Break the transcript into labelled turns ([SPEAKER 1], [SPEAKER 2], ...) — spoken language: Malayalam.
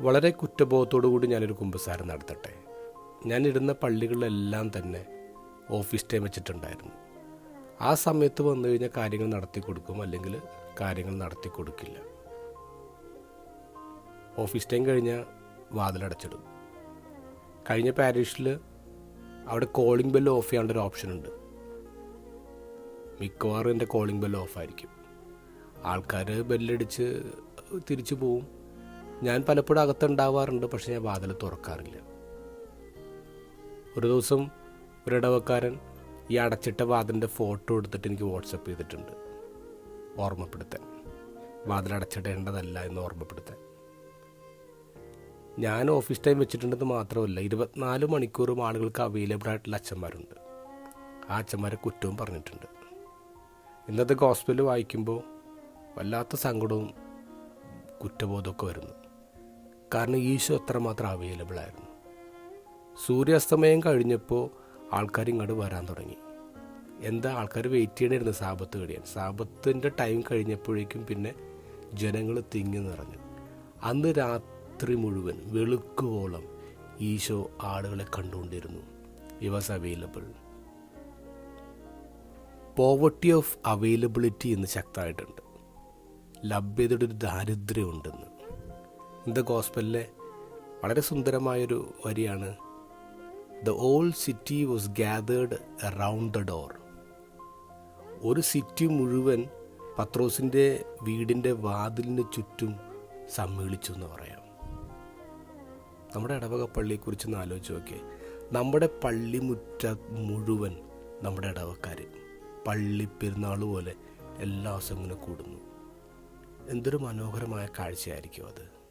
[SPEAKER 1] വളരെ കുറ്റബോധത്തോടു കൂടി ഞാനൊരു കുമ്പസാരം നടത്തട്ടെ. ഞാനിടുന്ന പള്ളികളിലെല്ലാം തന്നെ ഓഫീസ് ടൈം വെച്ചിട്ടുണ്ടായിരുന്നു. ആ സമയത്ത് വന്നു കഴിഞ്ഞാൽ കാര്യങ്ങൾ നടത്തി കൊടുക്കും അല്ലെങ്കിൽ കാര്യങ്ങൾ നടത്തി കൊടുക്കില്ല. ഓഫീസ് ടൈം കഴിഞ്ഞാൽ വാതിലടച്ചിടും. കഴിഞ്ഞ പാരീഷിൽ അവിടെ കോളിംഗ് ബെല്ല് ഓഫ് ചെയ്യാനുള്ള ഒരു ഓപ്ഷൻ ഉണ്ട്. മിക്കവാറും എന്റെ കോളിംഗ് ബെല്ല് ഓഫായിരിക്കും ആൾക്കാർ ബെല്ലടിച്ച് തിരിച്ചു പോവും. ഞാൻ പലപ്പോഴും അകത്തുണ്ടാവാറുണ്ട് പക്ഷെ ഞാൻ വാതിൽ തുറക്കാറില്ല. ഒരു ദിവസം ഒരു ഇടവക്കാരൻ ഈ അടച്ചിട്ട വാതിലിന്റെ ഫോട്ടോ എടുത്തിട്ട് എനിക്ക് വാട്സപ്പ് ചെയ്തിട്ടുണ്ട്. ഓർമ്മപ്പെടുത്താൻ. വാതിൽ അടച്ചിടേണ്ടതല്ല എന്ന് ഓർമ്മപ്പെടുത്താൻ. ഞാൻ ഓഫീസ് ടൈം വെച്ചിട്ടുണ്ടെന്ന് മാത്രമല്ല ഇരുപത്തിനാല് മണിക്കൂറും ആളുകൾക്ക് അവൈലബിൾ ആയിട്ടുള്ള അച്ഛന്മാരുണ്ട്. ആ അച്ഛന്മാരെ കുറ്റവും പറഞ്ഞിട്ടുണ്ട്. ഇന്നത്തെ ഹോസ്പിറ്റലിൽ വായിക്കുമ്പോൾ വല്ലാത്ത സങ്കടവും കുറ്റബോധമൊക്കെ വരുന്നു. കാരണം ഈശോ അത്രമാത്രം അവൈലബിൾ ആയിരുന്നു. സൂര്യാസ്തമയം കഴിഞ്ഞപ്പോൾ ആൾക്കാർ ഇങ്ങോട്ട് വരാൻ തുടങ്ങി. എന്താ ആൾക്കാർ വെയിറ്റ് ചെയ്യണമായിരുന്നു സാപത്ത് കഴിയാൻ. സാപത്തിന്റെ ടൈം കഴിഞ്ഞപ്പോഴേക്കും പിന്നെ ജനങ്ങൾ തിങ്ങി നിറഞ്ഞു. അന്ന് രാത്രി മുഴുവൻ വെളുക്കുവോളം ഈശോ ആളുകളെ കണ്ടുകൊണ്ടിരുന്നു. He was available poverty of availability എന്ന് ശക്തമായിട്ടുണ്ട്. ലഭ്യതയുടെ ഒരു ദാരിദ്ര്യം ഇന്ന് ഗോസ്പലിലെ വളരെ സുന്ദരമായൊരു വരിയാണ്. The whole city was gathered around the door. ഒരു സിറ്റി മുഴുവൻ പത്രോസിന്റെ വീടിന്റെ വാതിലിന് ചുറ്റും സമ്മേളിച്ചു എന്ന് പറയാം. നമ്മുടെ ഇടവക പള്ളിയെക്കുറിച്ച് ഒന്ന് ആലോചിച്ച് നോക്കിയേ. നമ്മുടെ പള്ളിമുറ്റ മുഴുവൻ നമ്മുടെ ഇടവക്കാർ പള്ളി പെരുന്നാൾ പോലെ എല്ലാ ദിവസവും ഇങ്ങനെ കൂടുന്നു. എന്തൊരു മനോഹരമായ കാഴ്ചയായിരിക്കും അത്.